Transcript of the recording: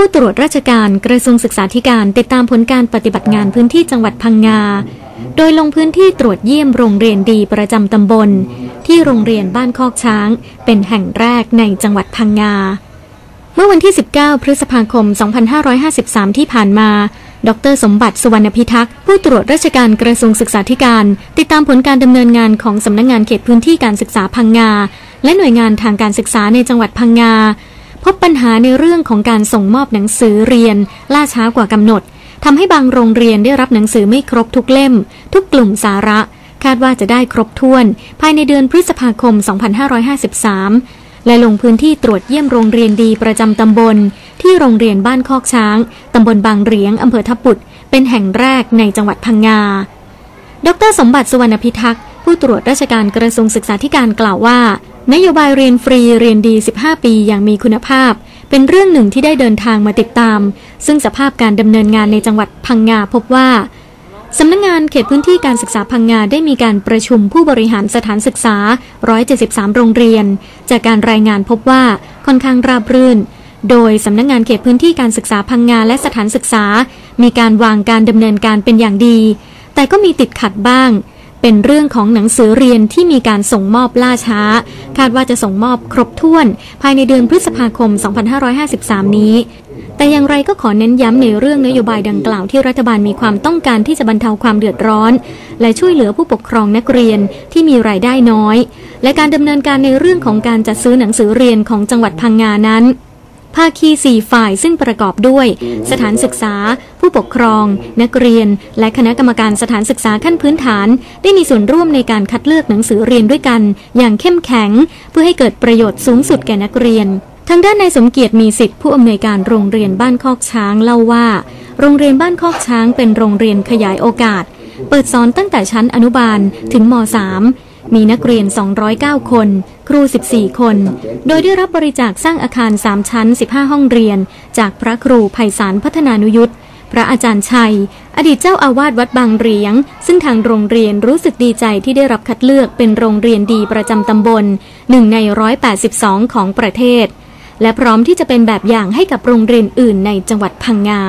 ผู้ตรวจราชการกระทรวงศึกษาธิการติดตามผลการปฏิบัติงานพื้นที่จังหวัดพังงา โดยลงพื้นที่ตรวจเยี่ยมโรงเรียนดีประจำตำบล ที่โรงเรียนบ้านคอกช้าง เป็นแห่งแรกในจังหวัดพังงา เมื่อวันที่ 19 พฤษภาคม 2553 ที่ผ่านมา ดรสมบัติสุวรรณพิทักษ์ผู้ตรวจราชการกระทรวงศึกษาธิการ ติดตามผลการดำเนินงานของสำนักงงานเขตพื้นที่การศึกษาพังงา และหน่วยงานทางการศึกษาในจังหวัดพังงา พบปัญหาในเรื่องของการส่งมอบหนังสือเรียน ล่าช้ากว่ากำหนดทำให้บางโรงเรียนได้รับหนังสือไม่ครบทุกเล่ม ทุกกลุ่มสาระ คาดว่าจะได้ครบถ้วน ภายในเดือนพฤษภาคม 2553 และลงพื้นที่ตรวจเยี่ยมโรงเรียนดีประจำตำบล ที่โรงเรียนบ้านคอกช้างตำบลบางเหรียงอำเภอทับปุดเป็นแห่งแรกในจังหวัดพังงาดรสมบัติสุวรรณพิทักษ์ ผู้ตรวจราชการกระทรวงศึกษาธิการกล่าวว่า นโยบายเรียนฟรีเรียนดี 15 ปีอย่างมีคุณภาพ เป็นเรื่องหนึ่งที่ได้เดินทางมาติดตาม ซึ่งสภาพการดำเนินงานในจังหวัดพังงาพบว่าสำนักงงานเขตพื้นที่การศึกษาพังงาได้มีการประชุมผู้บริหารสถานศึกษา 173 โรงเรียน จากการรายงานพบว่าค่อนข้างราบรื่น โดยสำนักงงานเขตพื้นที่การศึกษาพังงาและสถานศึกษา มีการวางการดำเนินการเป็นอย่างดี แต่ก็มีติดขัดบ้าง เป็นเรื่องของหนังสือเรียนที่มีการส่งมอบล่าช้า คาดว่าจะส่งมอบครบถ้วน ภายในเดือนพฤษภาคม 2553 นี้ แต่อย่างไรก็ขอเน้นย้ำในเรื่องนโยบายดังกล่าวที่รัฐบาลมีความต้องการที่จะบรรเทาความเดือดร้อน และช่วยเหลือผู้ปกครองนักเรียนที่มีรายได้น้อย และการดำเนินการในเรื่องของการจัดซื้อหนังสือเรียนของจังหวัดพังงานั้น ภาคีสี่ฝ่ายซึ่งประกอบด้วย สถานศึกษา ผู้ปกครอง นักเรียน และคณะกรรมการสถานศึกษาขั้นพื้นฐาน ได้มีส่วนร่วมในการคัดเลือกหนังสือเรียนด้วยกัน อย่างเข้มแข็ง เพื่อให้เกิดประโยชน์สูงสุดแก่นักเรียน ทางด้านนายสมเกียรติมีสิทธิ์ผู้อำนวยการโรงเรียนบ้านคอกช้างเล่าว่า โรงเรียนบ้านคอกช้างเป็นโรงเรียนขยายโอกาส เปิดสอนตั้งแต่ชั้นอนุบาลถึงม .3 มีนักเรียน 209 คน ครู 14 คน โดยได้รับบริจาคสร้างอาคาร 3 ชั้น 15 ห้องเรียน จากพระครูไพศาลพัฒนานุยุทธพระอาจารย์ชัย อดีตเจ้าอาวาสวัดบางเหรียง ซึ่งทางโรงเรียนรู้สึกดีใจที่ได้รับคัดเลือกเป็นโรงเรียนดีประจำตำบลหนึ่งใน 182 ของประเทศ และพร้อมที่จะเป็นแบบอย่างให้กับโรงเรียนอื่นในจังหวัดพังงา